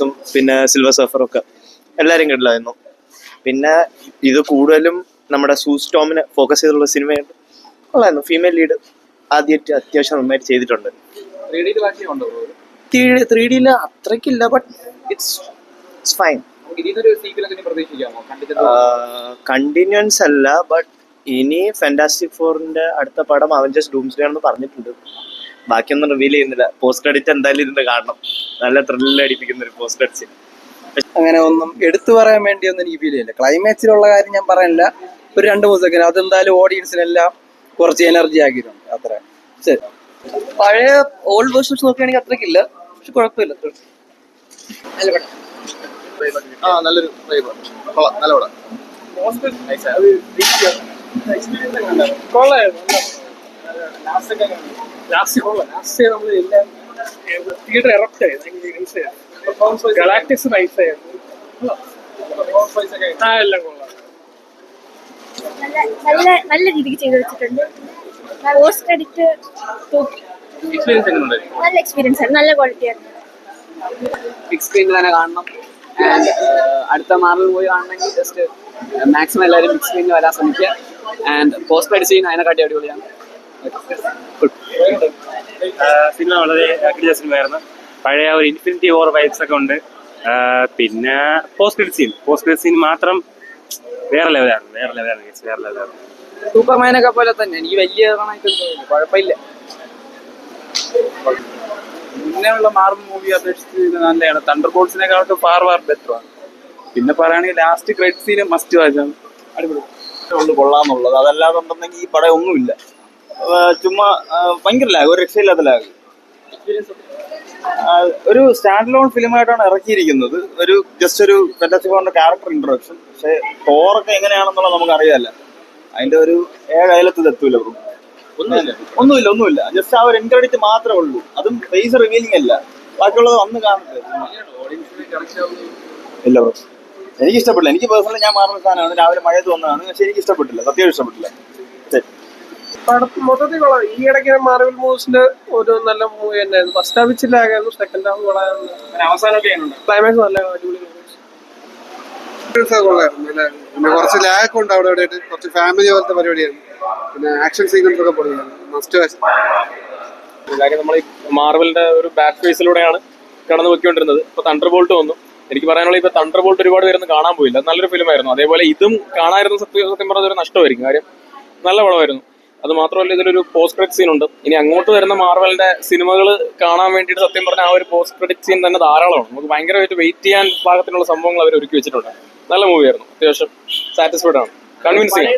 ഉം പിന്നെ സിൽവർ സഫറൊക്കെ ഒക്കെ എല്ലാവരും കണ്ടില്ലായിരുന്നു. പിന്നെ ഇത് കൂടുതലും നമ്മുടെ സൂസ്റ്റോമിനെ ഫോക്കസ് ചെയ്തുള്ള സിനിമയുണ്ട് ഉള്ളായിരുന്നു ഫീമെയിൽ ലീഡ് ആദ്യമായിട്ട് അത്യാവശ്യം നന്നായിട്ട് ചെയ്തിട്ടുണ്ട്. ത്രീ ഡിയിൽ അത്രയ്ക്കില്ല but it's it's fine continuance അല്ല ബട്ട് ഇനി ഫാന്റാസ്റ്റിക് ഫോറിന്റെ അടുത്ത പടം അവഞ്ചേഴ്സ് ഡൂംസ്ഡേ ആണെന്ന് പറഞ്ഞിട്ടുണ്ട്. ബാക്കിയൊന്നും റിവീൽ ചെയ്യുന്നില്ല. പോസ്റ്റ് ക്രെഡിറ്റ് എന്തായാലും ഇതിന്റെ കാണണം നല്ല ത്രില്ലിൽ അടിപ്പിക്കുന്ന ഒരു പോസ്റ്റ് ക്രെഡിറ്റ് അങ്ങനെ ഒന്നും എടുത്തു പറയാൻ വേണ്ടി ഒന്നും എനിക്ക് ഫീൽ ചെയ്യില്ല ക്ലൈമാക്സിലുള്ള കാര്യം ഞാൻ പറയാനില്ല ഒരു രണ്ട് മൂന്ന് സെക്കൻഡ് അതെന്തായാലും ഓഡിയൻസിനെല്ലാം കുറച്ച് എനർജി ആക്കിയിട്ടുണ്ട്. അത്ര. ശരി. പഴയ ഓൾഡ് വേർഷൻസ് നോക്കുകയാണെങ്കിൽ അത്രയ്ക്കില്ല പക്ഷെ കുഴപ്പമില്ല. ആ നല്ലൊരു വൈബ് കൊള്ളാം. നല്ല പടം. ലാസ്റ്റ് ലാസ്റ്റ് നമ്മൾ എല്ലാം തിയേറ്റർ എറപ്റ്റ് ആയി ഗലാക്ടിക്സ് നൈസ് ആയിരുന്നു. ആ എല്ലാം കൊള്ളാം. നല്ല നല്ല നല്ല രീതിക്ക് ചെയ്തു വെച്ചിട്ടുണ്ട്. പോസ്റ്റ് ക്രെഡിറ്റ് നല്ല എക്സ്പീരിയൻസ് ആയിരുന്നു. നല്ല ക്വാളിറ്റി ആയിരുന്നു. ബിഗ് സ്ക്രീനിൽ തന്നെ കാണണം. ആൻഡ് അടുത്ത മാറിൽ പോയി കാണണമെങ്കിൽ ജസ്റ്റ് മാക്സിമം എല്ലാവരും ബിഗ് സ്ക്രീനിൽ വരാൻ ശ്രമിക്കുക. ആൻഡ് പോസ്റ്റ് ക്രെഡിറ്റ് അതിനെക്കാട്ടി അടിപൊളിയാണ്. സിനിമ വളരെ അഗ്രിജ സിനിമയായിരുന്നു. പഴയ ഒരു ഇൻഫിനിറ്റി ഓവർ വൈബ്സ് ഒക്കെ ഉണ്ട്. പിന്നെ post credit scene post credit scene മാത്രം വേറെ ലെവലാണ് വേറെ ലെവലാണ് വേറെ ലെവലാണ് സൂപ്പർമാനൊക്കെ പോലെ തന്നെ. എനിക്ക് വലിയ കുഴപ്പമില്ല. മുന്നേയുള്ള ഉള്ള മൂവി അപേക്ഷിച്ച് നല്ലതാണ് തണ്ടർ ബോൾസിനെക്കാളൊക്കെ ഫാർ ഫാർ ബെറ്റർ ആണ്. പിന്നെ പറയുകയാണെങ്കിൽ ലാസ്റ്റ് ക്രെഡിറ്റ് സീന് മസ്റ്റ് വാച്ചാണ് അടിപൊളി. കൊള്ളാന്നുള്ളത്. അതല്ലാതെ ഉണ്ടെന്നെങ്കിൽ ഈ പടം ഒന്നുമില്ല. ചുമ്മാ ഭയങ്കര ലാഗ് ഒരു രക്ഷയില്ലാത്ത ലാഗ് ഒരു സ്റ്റാൻഡ് ലോൺ ഫിലിമായിട്ടാണ് ഇറക്കിയിരിക്കുന്നത്. ഒരു ജസ്റ്റ് ഒരു ഫെന്റാസിഫോറിന്റെ ക്യാരക്ടർ ഇൻട്രൊഡക്ഷൻ പക്ഷെ ടോറൊക്കെ എങ്ങനെയാണെന്നുള്ളത് നമുക്ക് അറിയാല്ല അതിന്റെ ഒരു ഏഴ് അയലത്ത് എത്തൂല ബ്രോ ഒന്നുമില്ല. ഒന്നുമില്ല ഒന്നുമില്ല. ജസ്റ്റ് ആ ഒരു എൻക്രെഡിറ്റ് മാത്രമേ ഉള്ളൂ. അതും ഫേസ് റിവീലിംഗ് അല്ല. ബാക്കിയുള്ളത് വന്ന് കാണട്ടെ ഇല്ല ബ്രോ എനിക്ക് ഇഷ്ടപ്പെട്ടില്ല എനിക്ക് പേഴ്സണലി ഞാൻ മാറുന്ന സാധനമാണ് രാവിലെ മഴയത്ത് വന്നതാണ്. പക്ഷെ എനിക്ക് ഇഷ്ടപ്പെട്ടില്ല സത്യം ഇഷ്ടപ്പെട്ടില്ല. പടം മൊത്തത്തിൽ കൊള്ളാം. ഈ ഇടയ്ക്ക് മാർവൽ മൂവീസിന്റെ ഒരു നല്ല മൂവി തന്നെയായിരുന്നു. ഫസ്റ്റ് ഹാഫ് ഇച്ചിരി ആയിരുന്നു സെക്കൻഡ് ഹാഫ് കൊള്ളായിരുന്നു അവസാനമൊക്കെ ക്ലൈമാക്സ് നല്ല അടിപൊളി കൊള്ളായിരുന്നു അല്ലേ? പിന്നെ കുറച്ച് ലാഗ് ഉണ്ട് അവിടെ ഇവിടെ ആയിട്ട് കുറച്ച് ഫാമിലി പോലത്തെ പരിപാടിയായിരുന്നു. പിന്നെ ആക്ഷൻ സീക്വൻസ് ഒക്കെ പൊളിയാണ് മസ്റ്റ് വാച്ച് കാര്യം നമ്മൾ ഈ മാർവലിന്റെ ഒരു ബാക്ക് ഫേസിലൂടെയാണ് കടന്നു പോയിക്കൊണ്ടിരുന്നത്. ഇപ്പൊ തണ്ടർ ബോൾട്ട് വന്നു. എനിക്ക് പറയാനുള്ള ഇപ്പൊ തണ്ടർ ബോൾട്ട് ഒരുപാട് പേരൊന്നും കാണാൻ പോയില്ല. നല്ലൊരു ഫിലിമായിരുന്നു അതേപോലെ ഇതും കാണാതിരുന്ന സത്യം സത്യം പറഞ്ഞ ഒരു നഷ്ടമായിരിക്കും. കാര്യം നല്ല പടമായിരുന്നു. അത് മാത്രമല്ല ഇതിലൊരു പോസ്റ്റ് ക്രെഡിറ്റ് സീൻ ഉണ്ട്. ഇനി അങ്ങോട്ട് വരുന്ന മാർവലിന്റെ സിനിമകൾ കാണാൻ വേണ്ടിയിട്ട് സത്യം പറഞ്ഞ ആ ഒരു പോസ്റ്റ് ക്രെഡിറ്റ് സീൻ തന്നെ ധാരാളമാണ്. നമുക്ക് ഭയങ്കരമായിട്ട് വെയിറ്റ് ചെയ്യാൻ പാകത്തിനുള്ള സംഭവങ്ങൾ അവർ ഒരുക്കി വെച്ചിട്ടുണ്ട്. നല്ല മൂവിയായിരുന്നു അത്യാവശ്യം സാറ്റിസ്ഫൈഡ് ആണ്. കൺവിൻസിങ്